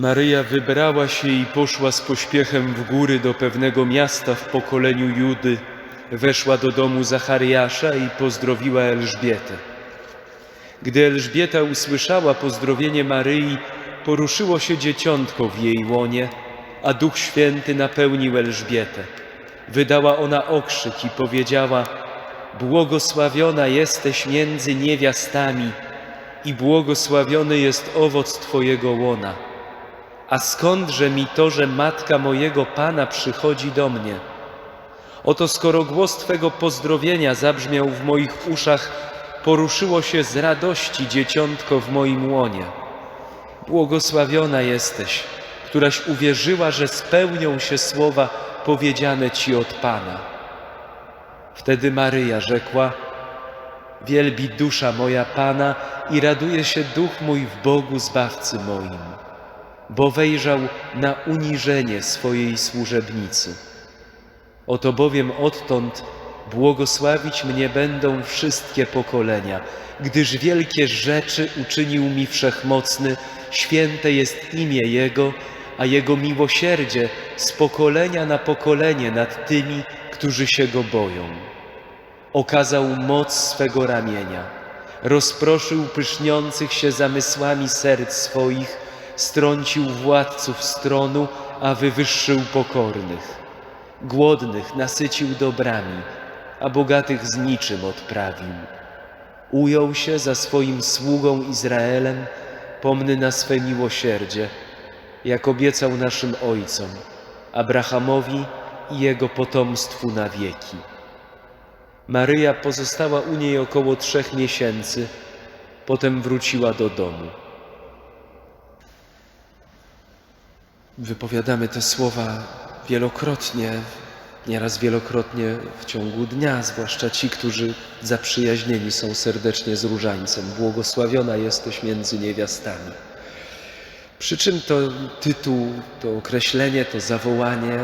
Maryja wybrała się i poszła z pośpiechem w góry do pewnego miasta w pokoleniu Judy. Weszła do domu Zachariasza i pozdrowiła Elżbietę. Gdy Elżbieta usłyszała pozdrowienie Maryi, poruszyło się dzieciątko w jej łonie, a Duch Święty napełnił Elżbietę. Wydała ona okrzyk i powiedziała: Błogosławiona jesteś między niewiastami i błogosławiony jest owoc Twojego łona. A skądże mi to, że matka mojego Pana przychodzi do mnie? Oto skoro głos Twego pozdrowienia zabrzmiał w moich uszach, poruszyło się z radości dzieciątko w moim łonie. Błogosławiona jesteś, któraś uwierzyła, że spełnią się słowa powiedziane Ci od Pana. Wtedy Maryja rzekła: Wielbi dusza moja Pana i raduje się duch mój w Bogu Zbawcy moim, bo wejrzał na uniżenie swojej służebnicy. Oto bowiem odtąd błogosławić mnie będą wszystkie pokolenia, gdyż wielkie rzeczy uczynił mi wszechmocny, święte jest imię Jego, a Jego miłosierdzie z pokolenia na pokolenie nad tymi, którzy się Go boją. Okazał moc swego ramienia, rozproszył pyszniących się zamysłami serc swoich, strącił władców stronu, a wywyższył pokornych. Głodnych nasycił dobrami, a bogatych z niczym odprawił. Ujął się za swoim sługą Izraelem, pomny na swe miłosierdzie, jak obiecał naszym ojcom, Abrahamowi i jego potomstwu na wieki. Maryja pozostała u niej około trzech miesięcy, potem wróciła do domu. Wypowiadamy te słowa wielokrotnie, nieraz wielokrotnie w ciągu dnia, zwłaszcza ci, którzy zaprzyjaźnieni są serdecznie z różańcem. Błogosławiona jesteś między niewiastami. Przy czym to tytuł, to określenie, to zawołanie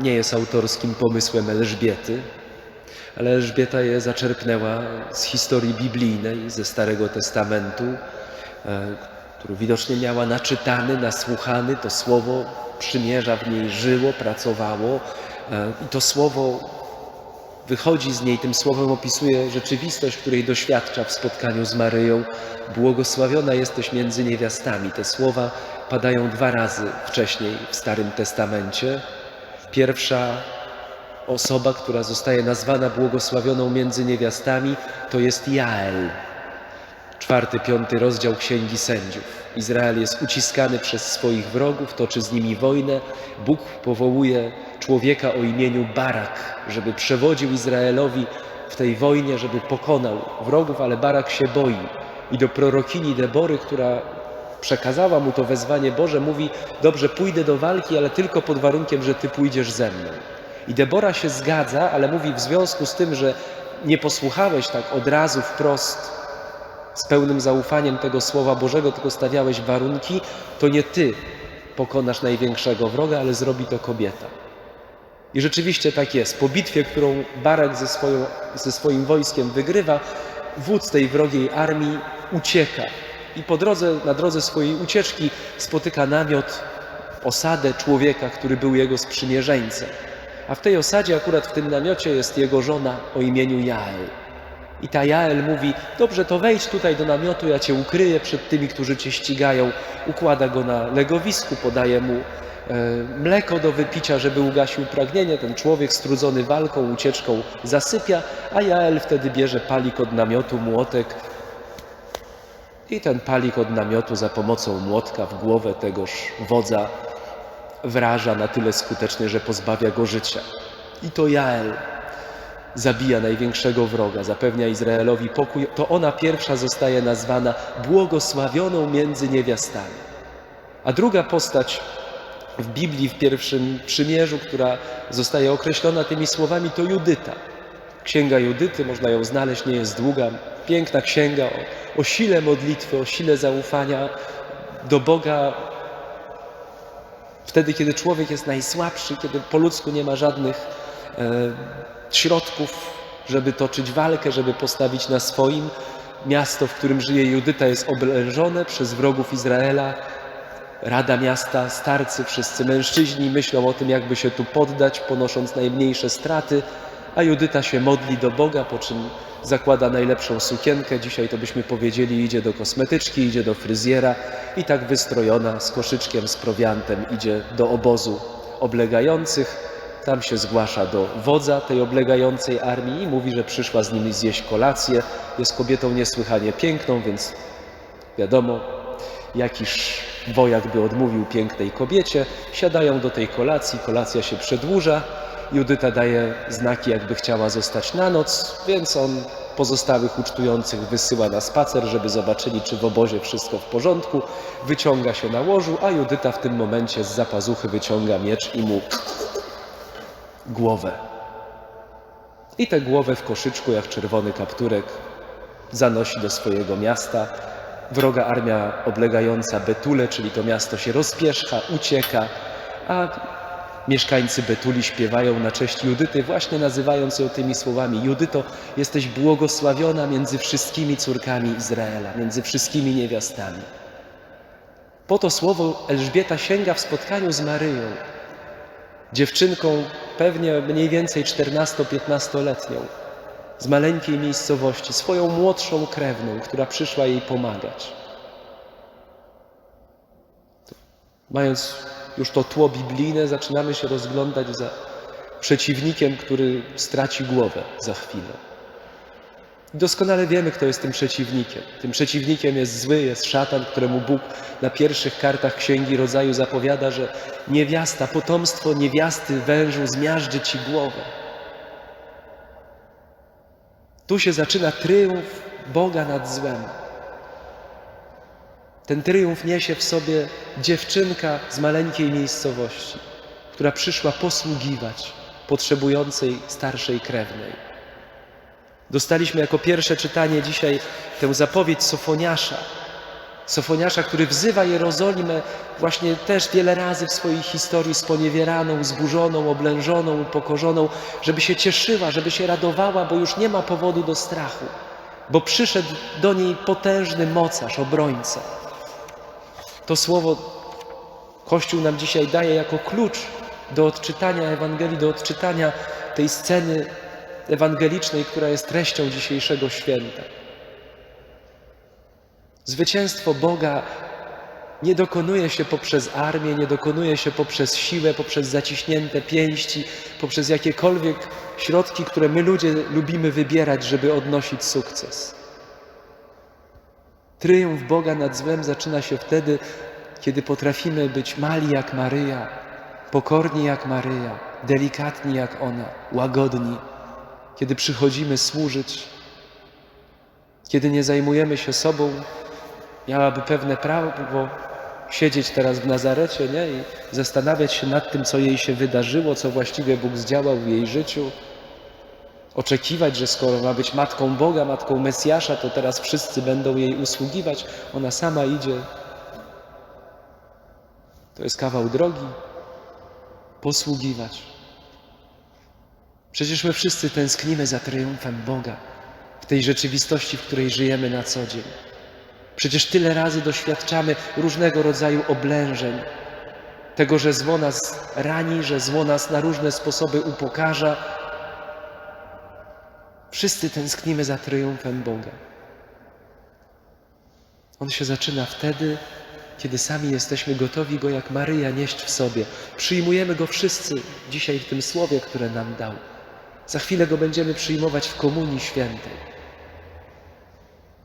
nie jest autorskim pomysłem Elżbiety, ale Elżbieta je zaczerpnęła z historii biblijnej, ze Starego Testamentu, e, który widocznie miała naczytany, nasłuchany, to słowo przymierza w niej żyło, pracowało e, i to słowo wychodzi z niej, tym słowem opisuje rzeczywistość, której doświadcza w spotkaniu z Maryją. Błogosławiona jesteś między niewiastami. Te słowa padają dwa razy wcześniej w Starym Testamencie. Pierwsza osoba, która zostaje nazwana błogosławioną między niewiastami, to jest Jael. Czwarty, piąty rozdział Księgi Sędziów. Izrael jest uciskany przez swoich wrogów, toczy z nimi wojnę. Bóg powołuje człowieka o imieniu Barak, żeby przewodził Izraelowi w tej wojnie, żeby pokonał wrogów, ale Barak się boi. I do prorokini Debory, która przekazała mu to wezwanie Boże, mówi: Dobrze, pójdę do walki, ale tylko pod warunkiem, że ty pójdziesz ze mną. I Debora się zgadza, ale mówi: W związku z tym, że nie posłuchałeś tak od razu wprost z pełnym zaufaniem tego Słowa Bożego, tylko stawiałeś warunki, to nie ty pokonasz największego wroga, ale zrobi to kobieta. I rzeczywiście tak jest. Po bitwie, którą Barak ze, swoją, ze swoim wojskiem wygrywa, wódz tej wrogiej armii ucieka. I po drodze, na drodze swojej ucieczki spotyka namiot, osadę człowieka, który był jego sprzymierzeńcem. A w tej osadzie, akurat w tym namiocie, jest jego żona o imieniu Jael. I ta Jael mówi: Dobrze, to wejdź tutaj do namiotu, ja cię ukryję przed tymi, którzy cię ścigają. Układa go na legowisku, podaje mu e, mleko do wypicia, żeby ugasił pragnienie. Ten człowiek strudzony walką, ucieczką zasypia, a Jael wtedy bierze palik od namiotu, młotek. I ten palik od namiotu za pomocą młotka w głowę tegoż wodza wraża na tyle skutecznie, że pozbawia go życia. I to Jael zabija największego wroga, zapewnia Izraelowi pokój, to ona pierwsza zostaje nazwana błogosławioną między niewiastami. A druga postać w Biblii, w pierwszym przymierzu, która zostaje określona tymi słowami, to Judyta. Księga Judyty, można ją znaleźć, nie jest długa, piękna księga o, o sile modlitwy, o sile zaufania do Boga. Wtedy, kiedy człowiek jest najsłabszy, kiedy po ludzku nie ma żadnych środków, żeby toczyć walkę, żeby postawić na swoim. Miasto, w którym żyje Judyta, jest oblężone przez wrogów Izraela. Rada Miasta, starcy, wszyscy mężczyźni myślą o tym, jakby się tu poddać, ponosząc najmniejsze straty, a Judyta się modli do Boga, po czym zakłada najlepszą sukienkę. Dzisiaj to byśmy powiedzieli, idzie do kosmetyczki, idzie do fryzjera i tak wystrojona z koszyczkiem, z prowiantem idzie do obozu oblegających. Tam się zgłasza do wodza tej oblegającej armii i mówi, że przyszła z nimi zjeść kolację. Jest kobietą niesłychanie piękną, więc wiadomo, jakiż wojak by odmówił pięknej kobiecie. Siadają do tej kolacji, kolacja się przedłuża. Judyta daje znaki, jakby chciała zostać na noc, więc on pozostałych ucztujących wysyła na spacer, żeby zobaczyli, czy w obozie wszystko w porządku. Wyciąga się na łożu, a Judyta w tym momencie z zapazuchy wyciąga miecz i mu głowę. I tę głowę w koszyczku, jak czerwony kapturek, zanosi do swojego miasta. Wroga armia oblegająca Betulę, czyli to miasto się rozpieszcha, ucieka, a mieszkańcy Betuli śpiewają na cześć Judyty, właśnie nazywając ją tymi słowami: Judyto, jesteś błogosławiona między wszystkimi córkami Izraela, między wszystkimi niewiastami. Po to słowo Elżbieta sięga w spotkaniu z Maryją, dziewczynką pewnie mniej więcej 14-15-letnią, z maleńkiej miejscowości, swoją młodszą krewną, która przyszła jej pomagać. Mając już to tło biblijne, zaczynamy się rozglądać za przeciwnikiem, który straci głowę za chwilę. Doskonale wiemy, kto jest tym przeciwnikiem. Tym przeciwnikiem jest zły, jest szatan, któremu Bóg na pierwszych kartach Księgi Rodzaju zapowiada, że niewiasta, potomstwo niewiasty wężu zmiażdży ci głowę. Tu się zaczyna tryumf Boga nad złem. Ten tryumf niesie w sobie dziewczynka z maleńkiej miejscowości, która przyszła posługiwać potrzebującej starszej krewnej. Dostaliśmy jako pierwsze czytanie dzisiaj tę zapowiedź Sofoniasza. Sofoniasza, który wzywa Jerozolimę właśnie też wiele razy w swojej historii sponiewieraną, zburzoną, oblężoną, upokorzoną, żeby się cieszyła, żeby się radowała, bo już nie ma powodu do strachu, bo przyszedł do niej potężny mocarz, obrońca. To słowo Kościół nam dzisiaj daje jako klucz do odczytania Ewangelii, do odczytania tej sceny ewangelicznej, która jest treścią dzisiejszego święta. Zwycięstwo Boga nie dokonuje się poprzez armię, nie dokonuje się poprzez siłę, poprzez zaciśnięte pięści, poprzez jakiekolwiek środki, które my ludzie lubimy wybierać, żeby odnosić sukces. Tryumf Boga nad złem zaczyna się wtedy, kiedy potrafimy być mali jak Maryja, pokorni jak Maryja, delikatni jak ona, łagodni, kiedy przychodzimy służyć, kiedy nie zajmujemy się sobą, miałaby pewne prawo siedzieć teraz w Nazarecie nie? i zastanawiać się nad tym, co jej się wydarzyło, co właściwie Bóg zdziałał w jej życiu. Oczekiwać, że skoro ma być matką Boga, matką Mesjasza, to teraz wszyscy będą jej usługiwać. Ona sama idzie. To jest kawał drogi. Posługiwać. Przecież my wszyscy tęsknimy za triumfem Boga w tej rzeczywistości, w której żyjemy na co dzień. Przecież tyle razy doświadczamy różnego rodzaju oblężeń, tego, że zło nas rani, że zło nas na różne sposoby upokarza. Wszyscy tęsknimy za triumfem Boga. On się zaczyna wtedy, kiedy sami jesteśmy gotowi go jak Maryja nieść w sobie. Przyjmujemy go wszyscy dzisiaj w tym słowie, które nam dał. Za chwilę go będziemy przyjmować w Komunii Świętej.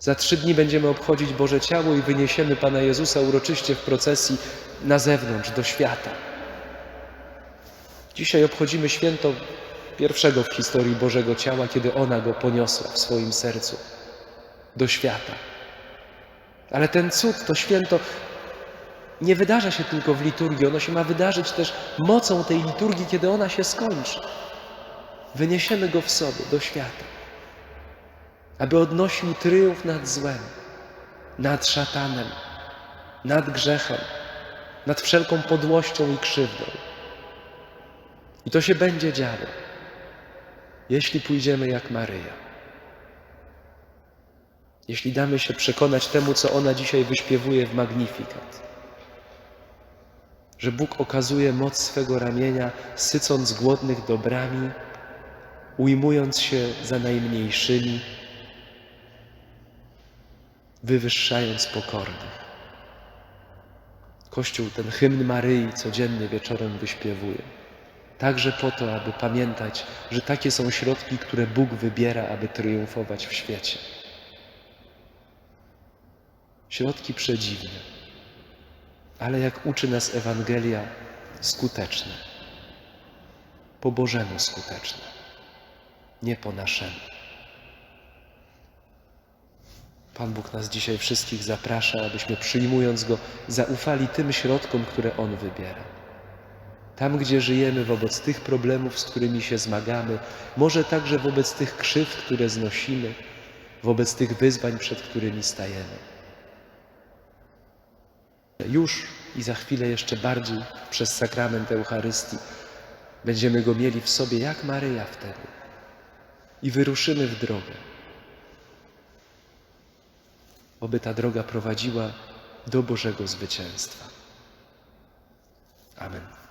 Za trzy dni będziemy obchodzić Boże Ciało i wyniesiemy Pana Jezusa uroczyście w procesji na zewnątrz, do świata. Dzisiaj obchodzimy święto pierwszego w historii Bożego Ciała, kiedy ona go poniosła w swoim sercu do świata. Ale ten cud, to święto nie wydarza się tylko w liturgii, ono się ma wydarzyć też mocą tej liturgii, kiedy ona się skończy. Wyniesiemy go w sobie do świata aby odnosił tryumf nad złem, nad szatanem, nad grzechem, nad wszelką podłością i krzywdą. I to się będzie działo, jeśli pójdziemy jak Maryja. Jeśli damy się przekonać temu, co ona dzisiaj wyśpiewuje w Magnifikat. że Bóg okazuje moc swego ramienia, sycąc głodnych dobrami, ujmując się za najmniejszymi, wywyższając pokornych. Kościół ten hymn Maryi codziennie wieczorem wyśpiewuje. Także po to, aby pamiętać, że takie są środki, które Bóg wybiera, aby triumfować w świecie. Środki przedziwne, ale jak uczy nas Ewangelia, skuteczne. Po Bożemu skuteczne, nie po naszemu. Pan Bóg nas dzisiaj wszystkich zaprasza, abyśmy przyjmując Go, zaufali tym środkom, które On wybiera. Tam, gdzie żyjemy, wobec tych problemów, z którymi się zmagamy, może także wobec tych krzywd, które znosimy, wobec tych wyzwań, przed którymi stajemy. Już i za chwilę jeszcze bardziej przez sakrament Eucharystii będziemy go mieli w sobie jak Maryja wtedy. I wyruszymy w drogę. Oby ta droga prowadziła do Bożego zwycięstwa. Amen.